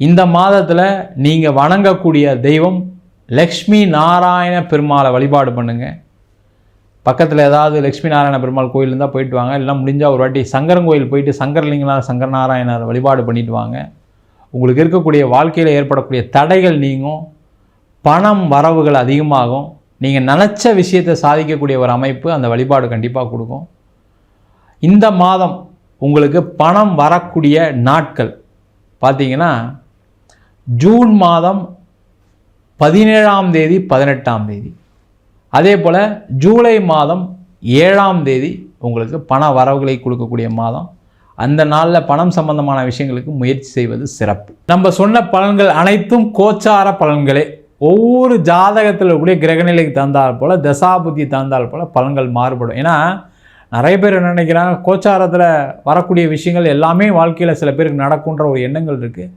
இந்த மாதத்தில் நீங்கள் வணங்கக்கூடிய தெய்வம் லக்ஷ்மி நாராயண பெருமாளை வழிபாடு பண்ணுங்கள் பக்கத்தில் ஏதாவது லக்ஷ்மி நாராயண பெருமாள் கோயில் இருந்தால் போயிட்டு வாங்க. இல்லைனா முடிஞ்சால் ஒரு வாட்டி சங்கரன் கோயில் போயிட்டு சங்கரலிங்கனா சங்கர நாராயணர் வழிபாடு பண்ணிட்டு வாங்க. உங்களுக்கு இருக்கக்கூடிய வாழ்க்கையில் ஏற்படக்கூடிய தடைகள் நீங்கும். பணம் வரவுகள் அதிகமாகும். நீங்கள் நினச்ச விஷயத்தை சாதிக்கக்கூடிய ஒரு அமைப்பு அந்த வழிபாடு கண்டிப்பாக கொடுக்கும். இந்த மாதம் உங்களுக்கு பணம் வரக்கூடிய நாட்கள். பார்த்தீங்கன்னா ஜூன் மாதம் பதினேழாம் தேதி பதினெட்டாம் தேதி. அதே போல் ஜூலை மாதம் ஏழாம் தேதி உங்களுக்கு பண வரவுகளை கொடுக்கக்கூடிய மாதம். அந்த நாளில் பணம் சம்பந்தமான விஷயங்களுக்கு முயற்சி செய்வது சிறப்பு. நம்ம சொன்ன பலன்கள் அனைத்தும் கோச்சார பலன்களே. ஒவ்வொரு ஜாதகத்தில் கூடிய கிரகநிலைக்கு தந்தால் போல் தசாபுத்தி தந்தால் போல் பலன்கள் மாறுபடும். ஏன்னா நிறைய பேர் என்ன நினைக்கிறாங்க கோச்சாரத்தில் வரக்கூடிய விஷயங்கள் எல்லாமே வாழ்க்கையில் சில பேருக்கு நடக்குன்ற ஒரு எண்ணங்கள் இருக்குது